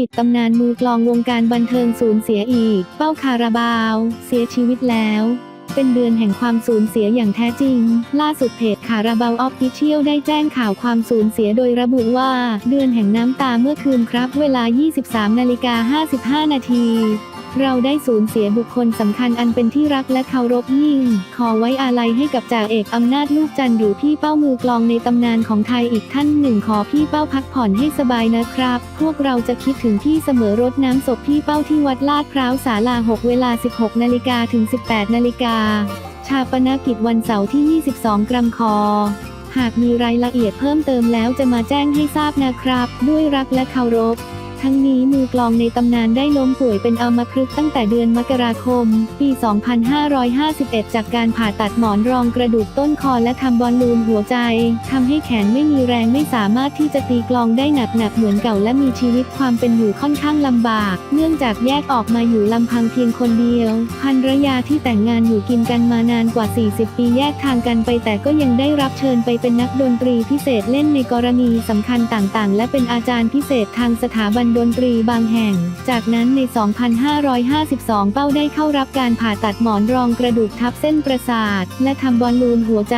ปิดตำนานมือกลองวงการบันเทิงสูญเสียอีก เป้าคาราบาว เสียชีวิตแล้ว เป็นเดือนแห่งความสูญเสียอย่างแท้จริง ล่าสุดเพจคาราบาวออฟฟิเชียลได้แจ้งข่าวความสูญเสียโดยระบุว่า เดือนแห่งน้ำตาเมื่อคืนครับ เวลา 23นาฬิกา55นาที เราได้สูญเสียบุคคลสำคัญอันเป็นที่รักและเคารพยิ่ง ขอไว้อาลัยให้กับจ่าเอกอำนาจลูกจันทร์หรือพี่เป้ามือกลองในตำนานของไทยอีกท่านหนึ่งขอพี่เป้าพักผ่อนให้สบายนะครับ พวกเราจะคิดถึงพี่เสมอรดน้ำศพพี่เป้าที่วัดลาดพร้าวศาลา 6 เวลา 16 นาฬิกาถึง 18 นาฬิกา ชาปนกิจวันเสาร์ที่ 22 กรัมคอหากมีรายละเอียดเพิ่มเติมแล้วจะมาแจ้งให้ทราบนะครับ ด้วยรักและเคารพ ทั้งนี้มือกลองในตำนานได้ล้มป่วยเป็นอัมพฤกษ์ตั้งแต่เดือนมกราคม ปี 2551 จากการผ่าตัดหมอนรองกระดูกต้นคอและทำบอลลูนหัวใจทำให้แขนไม่มีแรงไม่สามารถที่จะตีกลองได้หนักๆเหมือนเก่าและมีชีวิตความเป็นอยู่ค่อนข้างลำบาก เนื่องจากแยกออกมาอยู่ลำพังเพียงคนเดียวภรรยาที่แต่งงานอยู่กินกันมานานกว่า 40 ปีแยกทางกันไป แต่ก็ยังได้รับเชิญไปเป็นนักดนตรีพิเศษเล่นในกรณีสำคัญต่างๆ และเป็นอาจารย์พิเศษทางสถาบันดนตรีบางแห่ง จากนั้นใน 2552 เป้าได้เข้ารับการผ่าตัดหมอนรองกระดูกทับเส้นประสาท และทำบอลลูนหัวใจ